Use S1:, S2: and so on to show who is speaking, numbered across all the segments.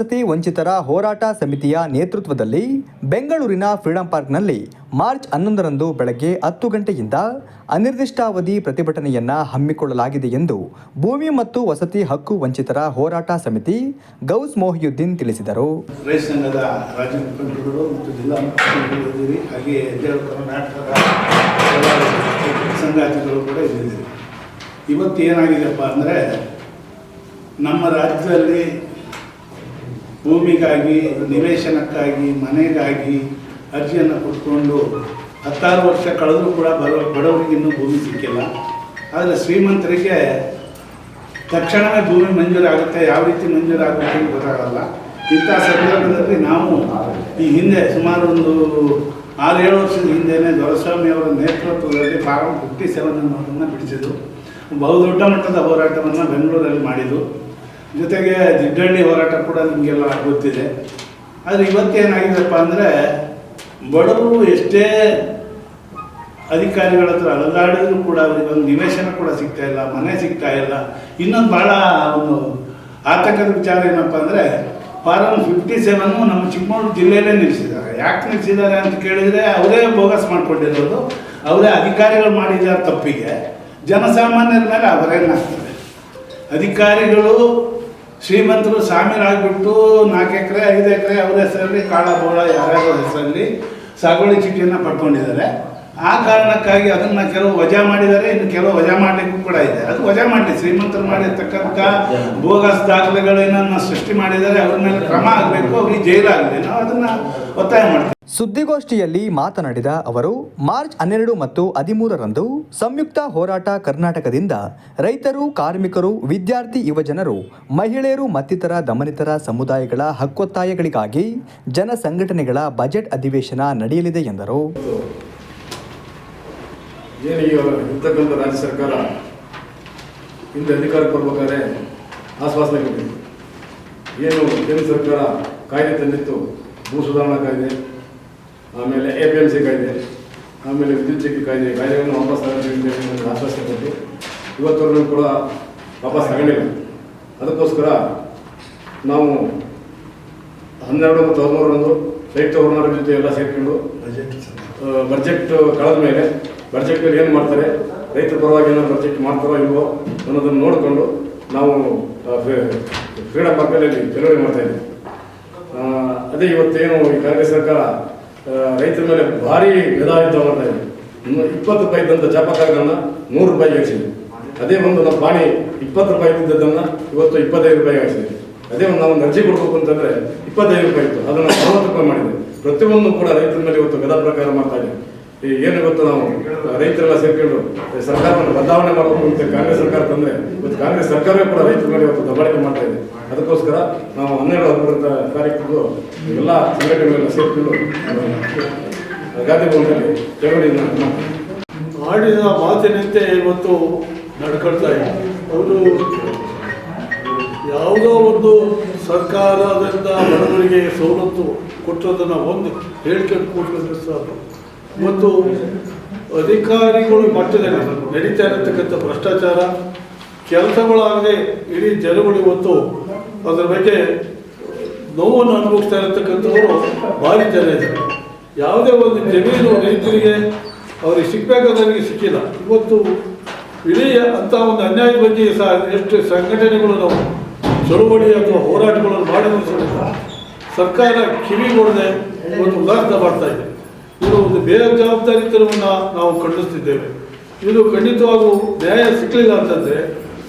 S1: ವಸತಿ ವಂಚಿತರ ಹೋರಾಟ ಸಮಿತಿಯ ನೇತೃತ್ವದಲ್ಲಿ ಬೆಂಗಳೂರಿನ ಫ್ರೀಡಂ ಪಾರ್ಕ್ನಲ್ಲಿ ಮಾರ್ಚ್ ಹನ್ನೊಂದರಂದು ಬೆಳಗ್ಗೆ ಹತ್ತು ಗಂಟೆಯಿಂದ ಅನಿರ್ದಿಷ್ಟಾವಧಿ ಪ್ರತಿಭಟನೆಯನ್ನ ಹಮ್ಮಿಕೊಳ್ಳಲಾಗಿದೆ ಎಂದು ಭೂಮಿ ಮತ್ತು ವಸತಿ ಹಕ್ಕು ವಂಚಿತರ ಹೋರಾಟ ಸಮಿತಿ ಗೌಸ್ ಮೊಹಿಯುದ್ದೀನ್ ತಿಳಿಸಿದರು.
S2: ಇವತ್ತು ಏನಾಗಿದೆಪ್ಪ ಅಂದರೆ ನಮ್ಮ ರಾಜ್ಯದಲ್ಲಿ ಭೂಮಿಗಾಗಿ, ನಿವೇಶನಕ್ಕಾಗಿ, ಮನೆಗಾಗಿ ಅರ್ಜಿಯನ್ನು ಕೊಟ್ಕೊಂಡು ಹತ್ತಾರು ವರ್ಷ ಕಳೆದರೂ ಕೂಡ ಬಡ ಬಡವರಿಗೆ ಇನ್ನೂ ಭೂಮಿ ಸಿಕ್ಕಿಲ್ಲ. ಆದರೆ ಶ್ರೀಮಂತರಿಗೆ ತಕ್ಷಣವೇ ಭೂಮಿ ಮಂಜೂರಾಗುತ್ತೆ ಯಾವ ರೀತಿ ಮಂಜೂರಾಗುತ್ತೆ ಅಂತ ಗೊತ್ತಾಗಲ್ಲ. ಇಂಥ ಸಂದರ್ಭದಲ್ಲಿ ನಾವು ಈ ಹಿಂದೆ ಸುಮಾರು ಒಂದು ಆರು, ಏಳು ವರ್ಷದ ಹಿಂದೆಯೇ ದೊರೆಸ್ವಾಮಿ ಅವರ ನೇತೃತ್ವದಲ್ಲಿ ಫಾರಂ ಫಿಫ್ಟಿ ಸೆವೆನ್ ಅನ್ನೋದನ್ನು ಬಿಡಿಸಿದ್ದು ಬಹುದೊಡ್ಡ ಮಟ್ಟದ ಹೋರಾಟವನ್ನು ಬೆಂಗಳೂರಲ್ಲಿ ಮಾಡಿದ್ದು ಜೊತೆಗೆ ದಿಡ್ಡಣ್ಣಿ ಹೋರಾಟ ಕೂಡ ನಿಮಗೆಲ್ಲ ಗೊತ್ತಿದೆ. ಆದರೆ ಇವತ್ತೇನಾಗಿದೆಪ್ಪ ಅಂದರೆ ಬಡವರು ಎಷ್ಟೇ ಅಧಿಕಾರಿಗಳ ಹತ್ರ ಅಲದಾಡಿದ್ರು ಕೂಡ ಅವರಿಗೆ ಒಂದು ನಿವೇಶನ ಕೂಡ ಸಿಗ್ತಾ ಇಲ್ಲ, ಮನೆ ಸಿಗ್ತಾ ಇಲ್ಲ. ಇನ್ನೊಂದು ಭಾಳ ಒಂದು ಆತಂಕದ ವಿಚಾರ ಏನಪ್ಪ ಅಂದರೆ ಫಾರಂ ಫಿಫ್ಟಿ ಸೆವೆನ್ನು ನಮ್ಮ ಚಿಕ್ಕಮಗಳೂರು ಜಿಲ್ಲೆಯಲ್ಲೇ ನಿಲ್ಲಿಸಿದ್ದಾರೆ. ಯಾಕೆ ನಿಲ್ಲಿಸಿದ್ದಾರೆ ಅಂತ ಕೇಳಿದರೆ ಅವರೇ ಬೋಗಸ್ ಮಾಡಿಕೊಂಡಿರೋದು. ಅವರೇ ಅಧಿಕಾರಿಗಳು ಮಾಡಿದ್ದಾರೆ ತಪ್ಪಿಗೆ. ಜನಸಾಮಾನ್ಯರ ಮೇಲೆ ಅವರೇನಾಗ್ತದೆ ಅಧಿಕಾರಿಗಳು ಶ್ರೀಮಂತರು ಸಾಮೀಲಾಗ್ಬಿಟ್ಟು ನಾಲ್ಕು ಎಕರೆ, ಐದು ಎಕರೆ ಅವ್ರ ಹೆಸರಲ್ಲಿ, ಕಾಳ, ಬೋಳ ಯಾರ್ಯಾರ ಹೆಸರಲ್ಲಿ ಸಾಗುವಳಿ ಚೀಟಿಯನ್ನು ಪಡ್ಕೊಂಡಿದ್ದಾರೆ. ಆ ಕಾರಣಕ್ಕಾಗಿ ಅದನ್ನು ಕೆಲವು ವಜಾ ಮಾಡಿದ್ದಾರೆ, ಇನ್ನು ಕೆಲವು ವಜಾ ಮಾಡಲಿಕ್ಕೂ ಕೂಡ ಇದೆ. ಅದು ವಜಾ ಮಾಡಲಿ, ಶ್ರೀಮಂತರು ಮಾಡಿರ್ತಕ್ಕಂಥ ಬೋಗಸ್ ದಾಖಲೆಗಳೇನನ್ನು ಸೃಷ್ಟಿ ಮಾಡಿದ್ದಾರೆ, ಅವ್ರ ಮೇಲೆ ಕ್ರಮ ಆಗಬೇಕು, ಅವ್ರಿಗೆ ಜೈಲಾಗಲಿ ನಾವು ಅದನ್ನು ಒತ್ತಾಯ ಮಾಡ್ತೀವಿ.
S1: ಸುದ್ದಿಗೋಷ್ಠಿಯಲ್ಲಿ ಮಾತನಾಡಿದ ಅವರು, ಮಾರ್ಚ್ ಹನ್ನೆರಡು ಮತ್ತು ಹದಿಮೂರರಂದು ಸಂಯುಕ್ತ ಹೋರಾಟ ಕರ್ನಾಟಕದಿಂದ ರೈತರು, ಕಾರ್ಮಿಕರು, ವಿದ್ಯಾರ್ಥಿ ಯುವಜನರು ಮಹಿಳೆಯರು ಮತ್ತಿತರ ದಮನಿತರ ಸಮುದಾಯಗಳ ಹಕ್ಕೊತ್ತಾಯಗಳಿಗಾಗಿ ಜನ ಸಂಘಟನೆಗಳ ಬಜೆಟ್ ಅಧಿವೇಶನ ನಡೆಯಲಿದೆ ಎಂದರು.
S3: ಭೂ ಸುಧಾರಣಾ ಕಾಯ್ದೆ. ಆಮೇಲೆ ಎ ಪಿ ಎಂ ಸಿ ಕಾಯ್ದೆ, ಆಮೇಲೆ ವಿದ್ಯುತ್ ಶಕ್ತಿ ಕಾಯ್ದೆ, ಕಾಯ್ದೆಗಳನ್ನು ವಾಪಸ್ ತಗೊಂಡಿದ್ದೇನೆ ನನಗೆ ಆಶ್ವಾಸನೆ ಕೊಟ್ಟು ಇವತ್ತವರೆಗೂ ಕೂಡ ವಾಪಸ್ ತಗೊಂಡಿಲ್ಲ. ಅದಕ್ಕೋಸ್ಕರ ನಾವು ಹನ್ನೆರಡು ಮತ್ತು ಹದಿಮೂರರಂದು ರೈತ ಹೋರಾಟದ ಜೊತೆ ಎಲ್ಲ ಸೇರಿಕೊಂಡು
S2: ಬಜೆಟ್
S3: ಕಳೆದ ಮೇಲೆ ಬಜೆಟ್ನಲ್ಲಿ ಏನು ಮಾಡ್ತಾರೆ, ರೈತರ ಪರವಾಗಿ ಏನೋ ಬಜೆಟ್ ಮಾಡ್ತಾರೋ ಇಲ್ವೋ ಅನ್ನೋದನ್ನು ನೋಡಿಕೊಂಡು ನಾವು ಫ್ರೀಡಮ್ ಪಾರ್ಕಲ್ಲಿ ಚಳವಳಿ ಮಾಡ್ತಾ ಇದ್ದೀವಿ. ಅದೇ ಇವತ್ತೇನು ಈ ಕಾಂಗ್ರೆಸ್ ಸರ್ಕಾರ ರೈತರ ಮೇಲೆ ಭಾರಿ ಗದಾಯುದ್ಧ ಮಾಡ್ತಾ ಇದೆ ಇಪ್ಪತ್ತು ರೂಪಾಯಿ ಇದ್ದಂಥ ಚಾಪಕಾರಗಳನ್ನ ನೂರು ರೂಪಾಯಿ ಏರಿಸಿದೆ ಅದೇ ಒಂದು ನಮ್ಮ ಬಾಣಿ ಇಪ್ಪತ್ತು ರೂಪಾಯಿ ಇದ್ದಿದ್ದನ್ನು ಇವತ್ತು ಇಪ್ಪತ್ತೈದು ರೂಪಾಯಿ ಹೇಳ್ಸಿದ್ವಿ ಅದೇ ಒಂದು ನಾವು ಅರ್ಜಿ ಕೊಡಬೇಕು ಅಂತಂದ್ರೆ ಇಪ್ಪತ್ತೈದು ರೂಪಾಯಿ ಇತ್ತು. ಅದನ್ನು ನಲವತ್ತು ರೂಪಾಯಿ ಮಾಡಿದೆ ಪ್ರತಿಯೊಂದು ಕೂಡ ರೈತರ ಮೇಲೆ ಇವತ್ತು ಗದಾ ಪ್ರಕಾರ ಮಾಡ್ತಾ ಇದೆ ಏನು ಗೊತ್ತು ನಾವು ರೈತರೆಲ್ಲ ಸೇರ್ಕೊಂಡು ಸರ್ಕಾರವನ್ನು ಬದಲಾವಣೆ ಮಾಡಬೇಕು ಅಂತ ಕಾಂಗ್ರೆಸ್ ಸರ್ಕಾರ ತಂದ್ರೆ, ಇವತ್ತು ಕಾಂಗ್ರೆಸ್ ಸರ್ಕಾರವೇ ಕೂಡ ರೈತರ ಮೇಲೆ ಇವತ್ತು ದಬ್ಬಾಳಿಕೆ ಮಾಡ್ತಾ ಇದೆ. ಅದಕ್ಕೋಸ್ಕರ ನಾವು ಹನ್ನೆರಡು ಹದಿಮೂರರ ಕಾರ್ಯಕ್ರಮಗಳು ಎಲ್ಲ ಸಂಘಟನೆಗಳೆಲ್ಲ ಸೇರ್ಕೊಂಡು ಗಾದೆ ಭವನದಲ್ಲಿ ಚಳವಳಿಯನ್ನು
S4: ಆಡಿದ ಮಾತಿನಂತೆ ಇವತ್ತು ನಡ್ಕೊಳ್ತಾ ಇದೆ. ಅವರು ಯಾವುದೋ ಒಂದು ಸರ್ಕಾರದಿಂದ ಬಡವರಿಗೆ ಸವಲತ್ತು ಕೊಟ್ಟದನ್ನು ಒಂದು ಹೇಳ್ಕೊಂಡು ಕೂತ್ಕೊಂಡ್ರೆ ಸಾಕು. ಮತ್ತು ಅಧಿಕಾರಿಗಳು ಮಟ್ಟದಲ್ಲಿ ನಡೀತಾ ಇರತಕ್ಕಂಥ ಭ್ರಷ್ಟಾಚಾರ, ಕೆಲಸಗಳಾಗದೆ ಇಡೀ ಜನಗಳು ಇವತ್ತು ಅದರ ಬಗ್ಗೆ ನೋವನ್ನು ಅನುಭವಿಸ್ತಾ ಇರತಕ್ಕಂಥವರು ಭಾರಿ ಜನ ಇದ್ದಾರೆ. ಯಾವುದೇ ಒಂದು ಜಮೀನು ರೈತರಿಗೆ ಅವ್ರಿಗೆ ನನಗೆ ಸಿಕ್ಕಿಲ್ಲ. ಇವತ್ತು ಇಡೀ ಅಂತ ಒಂದು ಅನ್ಯಾಯದ ಬಗ್ಗೆ ಸಹ ಎಷ್ಟು ಸಂಘಟನೆಗಳು ನಾವು ಚಳುವಳಿ ಅಥವಾ ಹೋರಾಟಗಳನ್ನು ಮಾಡಿದ್ರು ಸಮೇತ ಸರ್ಕಾರ ಕಿವಿಗೊಡದೆ ಒಂದು ಉದಾಹರಣೆ ಮಾಡ್ತಾ ಇದೆ. ಇದು ಒಂದು ಬೇಜವಾಬ್ದಾರಿತನವನ್ನು ನಾವು ಖಂಡಿಸ್ತಿದ್ದೇವೆ ಇದು ಖಂಡಿತವಾಗೂ ನ್ಯಾಯ ಸಿಕ್ಕಲಿಲ್ಲ ಅಂತಂದರೆ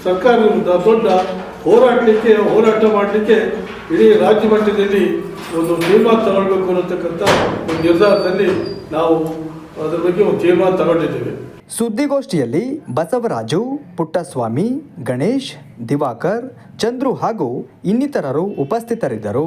S4: ಸರ್ಕಾರ ವಿರುದ್ಧ ದೊಡ್ಡ ಹೋರಾಟಲಿಕ್ಕೆ ಹೋರಾಟ ಮಾಡಲಿಕ್ಕೆ ಇಡೀ ರಾಜ್ಯ ಮಟ್ಟದಲ್ಲಿ ಒಂದು ತೀರ್ಮಾನ ತಗೊಳ್ಬೇಕು ಅನ್ನತಕ್ಕಂಥ ಒಂದು ನಿರ್ಧಾರದಲ್ಲಿ ನಾವು ಅದರ ಬಗ್ಗೆ ಒಂದು ತೀರ್ಮಾನ ತಗೊಂಡಿದ್ದೇವೆ.
S1: ಸುದ್ದಿಗೋಷ್ಠಿಯಲ್ಲಿ ಬಸವರಾಜು, ಪುಟ್ಟಸ್ವಾಮಿ, ಗಣೇಶ್, ದಿವಾಕರ್, ಚಂದ್ರು ಹಾಗೂ ಇನ್ನಿತರರು ಉಪಸ್ಥಿತರಿದ್ದರು.